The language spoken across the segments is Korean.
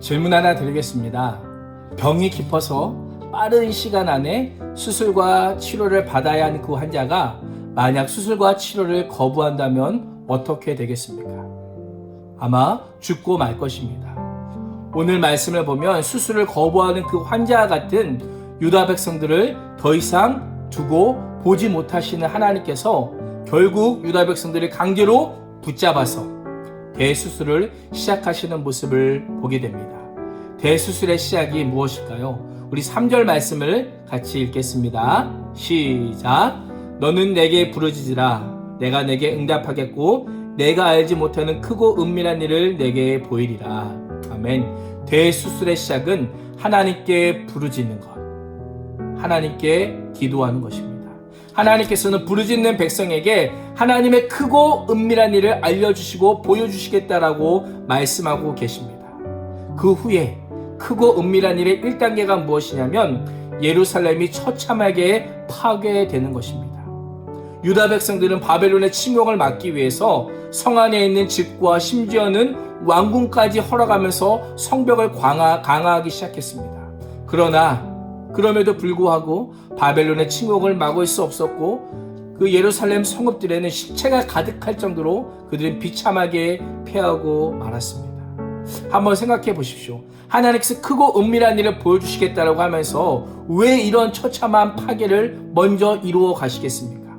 질문 하나 드리겠습니다. 병이 깊어서 빠른 시간 안에 수술과 치료를 받아야 하는 그 환자가 만약 수술과 치료를 거부한다면 어떻게 되겠습니까? 아마 죽고 말 것입니다. 오늘 말씀을 보면 수술을 거부하는 그 환자와 같은 유다 백성들을 더 이상 두고 보지 못하시는 하나님께서 결국 유다 백성들을 강제로 붙잡아서 대수술을 시작하시는 모습을 보게 됩니다. 대수술의 시작이 무엇일까요? 우리 3절 말씀을 같이 읽겠습니다. 시작. 너는 내게 부르짖으라. 내가 내게 응답하겠고, 내가 알지 못하는 크고 은밀한 일을 내게 보이리라. 아멘. 대수술의 시작은 하나님께 부르짖는 것. 하나님께 기도하는 것입니다. 하나님께서는 부르짖는 백성에게 하나님의 크고 은밀한 일을 알려주시고 보여주시겠다라고 말씀하고 계십니다. 그 후에 크고 은밀한 일의 1단계가 무엇이냐면 예루살렘이 처참하게 파괴되는 것입니다. 유다 백성들은 바벨론의 침공을 막기 위해서 성 안에 있는 집과 심지어는 왕궁까지 허락하면서 성벽을 강화, 강화하기 시작했습니다. 그러나 그럼에도 불구하고 바벨론의 침공을 막을 수 없었고 그 예루살렘 성읍들에는 시체가 가득할 정도로 그들은 비참하게 패하고 말았습니다. 한번 생각해 보십시오. 하나님께서 크고 은밀한 일을 보여주시겠다라고 하면서 왜 이런 처참한 파괴를 먼저 이루어 가시겠습니까?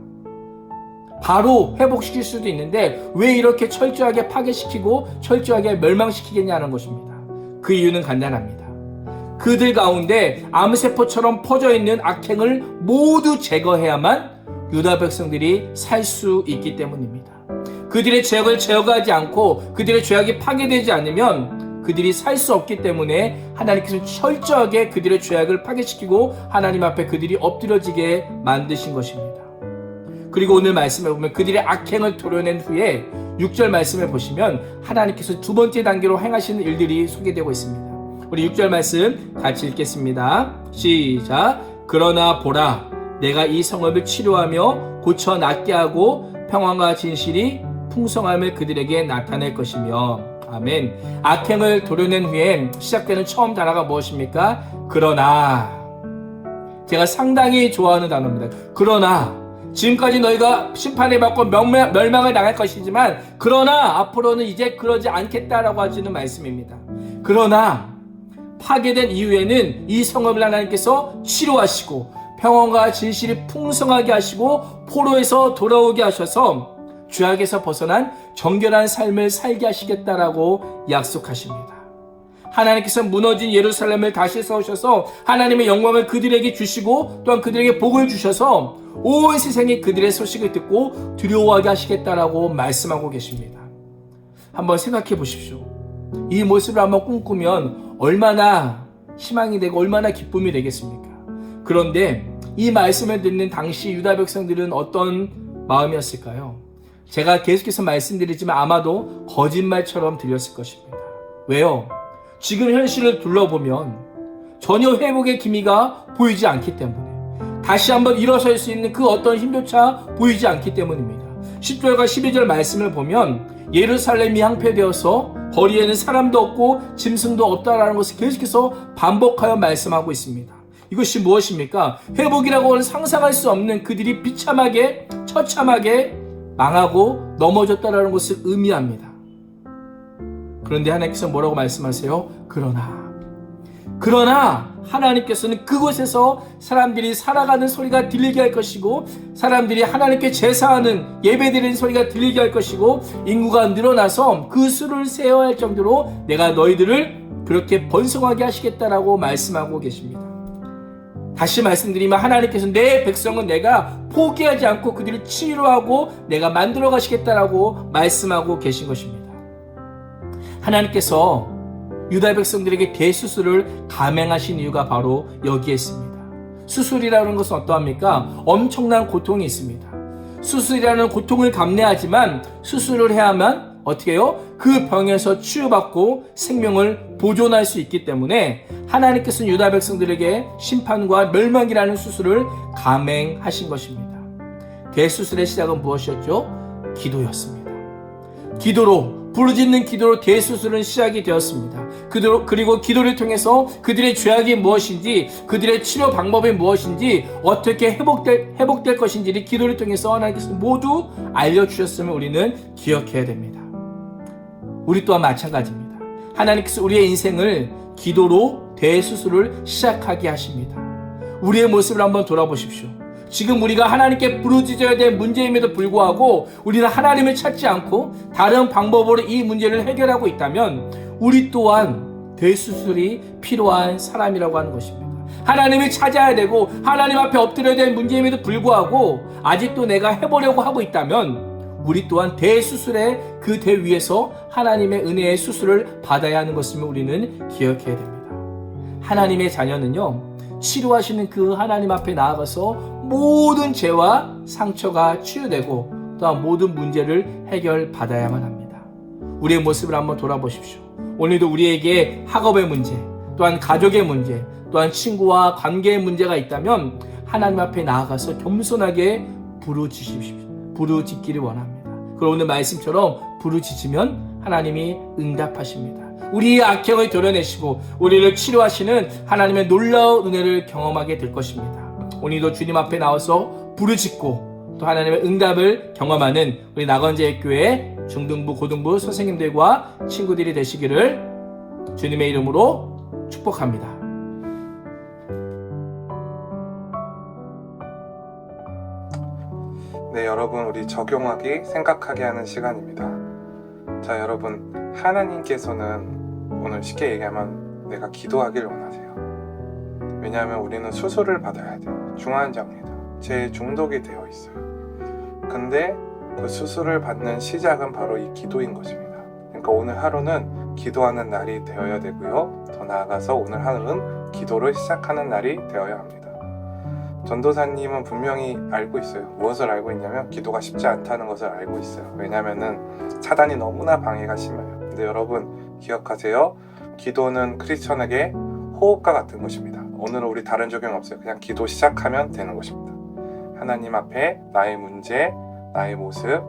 바로 회복시킬 수도 있는데 왜 이렇게 철저하게 파괴시키고 철저하게 멸망시키겠냐는 것입니다. 그 이유는 간단합니다. 그들 가운데 암세포처럼 퍼져 있는 악행을 모두 제거해야만 유다 백성들이 살 수 있기 때문입니다. 그들의 죄악을 제거하지 않고 그들의 죄악이 파괴되지 않으면 그들이 살 수 없기 때문에 하나님께서 철저하게 그들의 죄악을 파괴시키고 하나님 앞에 그들이 엎드려지게 만드신 것입니다. 그리고 오늘 말씀에 보면 그들의 악행을 도려낸 후에 6절 말씀을 보시면 하나님께서 두 번째 단계로 행하시는 일들이 소개되고 있습니다. 우리 6절 말씀 같이 읽겠습니다. 시작. 그러나 보라, 내가 이 성읍을 치료하며 고쳐 낫게 하고 평안과 진실이 풍성함을 그들에게 나타낼 것이며 아멘. 악행을 도려낸 후에 시작되는 처음 단어가 무엇입니까? 그러나 제가 상당히 좋아하는 단어입니다. 그러나 지금까지 너희가 심판을 받고 멸망, 멸망을 당할 것이지만 그러나 앞으로는 이제 그러지 않겠다라고 하시는 말씀입니다. 그러나 파괴된 이후에는 이 성읍을 하나님께서 치료하시고 평온과 진실이 풍성하게 하시고 포로에서 돌아오게 하셔서 죄악에서 벗어난 정결한 삶을 살게 하시겠다라고 약속하십니다. 하나님께서 무너진 예루살렘을 다시 세우셔서 하나님의 영광을 그들에게 주시고 또한 그들에게 복을 주셔서 온 세상이 그들의 소식을 듣고 두려워하게 하시겠다라고 말씀하고 계십니다. 한번 생각해 보십시오. 이 모습을 한번 꿈꾸면 얼마나 희망이 되고 얼마나 기쁨이 되겠습니까? 그런데 이 말씀을 듣는 당시 유다 백성들은 어떤 마음이었을까요? 제가 계속해서 말씀드리지만 아마도 거짓말처럼 들렸을 것입니다. 왜요? 지금 현실을 둘러보면 전혀 회복의 기미가 보이지 않기 때문에 다시 한번 일어설 수 있는 그 어떤 힘조차 보이지 않기 때문입니다. 10절과 12절 말씀을 보면 예루살렘이 항폐되어서 거리에는 사람도 없고 짐승도 없다라는 것을 계속해서 반복하여 말씀하고 있습니다. 이것이 무엇입니까? 회복이라고는 상상할 수 없는 그들이 비참하게 처참하게 망하고 넘어졌다라는 것을 의미합니다. 그런데 하나님께서 뭐라고 말씀하세요? 그러나 그러나 하나님께서는 그곳에서 사람들이 살아가는 소리가 들리게 할 것이고 사람들이 하나님께 제사하는 예배드리는 소리가 들리게 할 것이고 인구가 늘어나서 그 수를 세어야 할 정도로 내가 너희들을 그렇게 번성하게 하시겠다라고 말씀하고 계십니다. 다시 말씀드리면 하나님께서 내 백성은 내가 포기하지 않고 그들을 치료하고 내가 만들어 가시겠다라고 말씀하고 계신 것입니다. 하나님께서 유다 백성들에게 대수술을 감행하신 이유가 바로 여기에 있습니다. 수술이라는 것은 어떠합니까? 엄청난 고통이 있습니다. 수술이라는 고통을 감내하지만 수술을 해야만 어떻게 해요? 그 병에서 치유받고 생명을 보존할 수 있기 때문에 하나님께서는 유다 백성들에게 심판과 멸망이라는 수술을 감행하신 것입니다. 대수술의 시작은 무엇이었죠? 기도였습니다. 기도로 부르짖는 기도로 대수술은 시작이 되었습니다. 그리고 기도를 통해서 그들의 죄악이 무엇인지, 그들의 치료 방법이 무엇인지, 어떻게 회복될, 회복될 것인지를 기도를 통해서 하나님께서 모두 알려주셨음을 우리는 기억해야 됩니다. 우리 또한 마찬가지입니다. 하나님께서 우리의 인생을 기도로 대수술을 시작하게 하십니다. 우리의 모습을 한번 돌아보십시오. 지금 우리가 하나님께 부르짖어야 될 문제임에도 불구하고 우리는 하나님을 찾지 않고 다른 방법으로 이 문제를 해결하고 있다면 우리 또한 대수술이 필요한 사람이라고 하는 것입니다. 하나님을 찾아야 되고 하나님 앞에 엎드려야 될 문제임에도 불구하고 아직도 내가 해보려고 하고 있다면 우리 또한 대수술의 그 대 위에서 하나님의 은혜의 수술을 받아야 하는 것임을 우리는 기억해야 됩니다. 하나님의 자녀는요, 치료하시는 그 하나님 앞에 나아가서 모든 죄와 상처가 치유되고 또한 모든 문제를 해결받아야만 합니다. 우리의 모습을 한번 돌아보십시오. 오늘도 우리에게 학업의 문제, 또한 가족의 문제, 또한 친구와 관계의 문제가 있다면 하나님 앞에 나아가서 겸손하게 부르짖으십시오. 부르짖기를 원합니다. 그럼 오늘 말씀처럼 부르짖으면 하나님이 응답하십니다. 우리의 악행을 도려내시고 우리를 치료하시는 하나님의 놀라운 은혜를 경험하게 될 것입니다. 오늘도 주님 앞에 나와서 부르짖고 또 하나님의 응답을 경험하는 우리 나건제 교회 중등부 고등부 선생님들과 친구들이 되시기를 주님의 이름으로 축복합니다. 네, 여러분, 우리 적용하기, 생각하게 하는 시간입니다. 자, 여러분, 하나님께서는 오늘 쉽게 얘기하면 내가 기도하기를 원하세요. 왜냐하면 우리는 수술을 받아야 돼요. 중환자입니다. 제 중독이 되어 있어요. 근데 그 수술을 받는 시작은 바로 이 기도인 것입니다. 그러니까 오늘 하루는 기도하는 날이 되어야 되고요. 더 나아가서 오늘 하루는 기도를 시작하는 날이 되어야 합니다. 전도사님은 분명히 알고 있어요. 무엇을 알고 있냐면 기도가 쉽지 않다는 것을 알고 있어요. 왜냐면은 사단이 너무나 방해가 심해요. 근데 여러분 기억하세요. 기도는 크리스천에게 호흡과 같은 것입니다. 오늘은 우리 다른 적용 없어요. 그냥 기도 시작하면 되는 것입니다. 하나님 앞에 나의 문제, 나의 모습,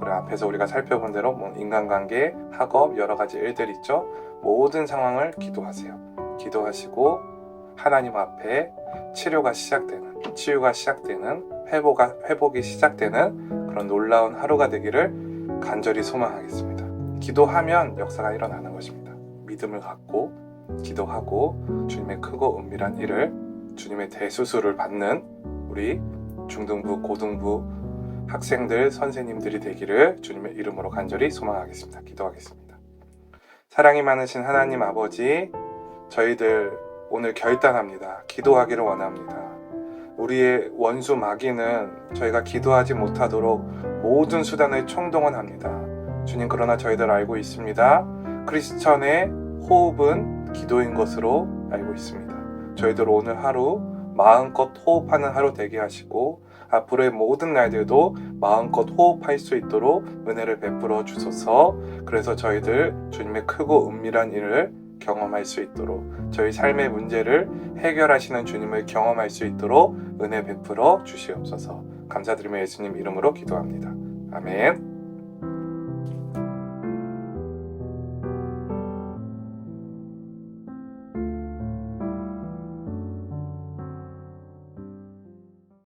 우리 앞에서 우리가 살펴본 대로 뭐 인간관계, 학업 여러 가지 일들 있죠. 모든 상황을 기도하세요. 기도하시고 하나님 앞에 치료가 시작되는, 치유가 시작되는, 회복가, 회복이 시작되는 그런 놀라운 하루가 되기를 간절히 소망하겠습니다. 기도하면 역사가 일어나는 것입니다. 믿음을 갖고 기도하고 주님의 크고 은밀한 일을 주님의 대수술을 받는 우리 중등부, 고등부 학생들, 선생님들이 되기를 주님의 이름으로 간절히 소망하겠습니다. 기도하겠습니다. 사랑이 많으신 하나님 아버지, 저희들 오늘 결단합니다. 기도하기를 원합니다. 우리의 원수 마귀는 저희가 기도하지 못하도록 모든 수단을 총동원합니다. 주님 그러나 저희들 알고 있습니다. 크리스천의 호흡은 기도인 것으로 알고 있습니다. 저희들 오늘 하루 마음껏 호흡하는 하루 되게 하시고 앞으로의 모든 날들도 마음껏 호흡할 수 있도록 은혜를 베풀어 주소서. 그래서 저희들 주님의 크고 은밀한 일을 경험할 수 있도록 저희 삶의 문제를 해결하시는 주님을 경험할 수 있도록 은혜 베풀어 주시옵소서. 감사드리며 예수님 이름으로 기도합니다. 아멘.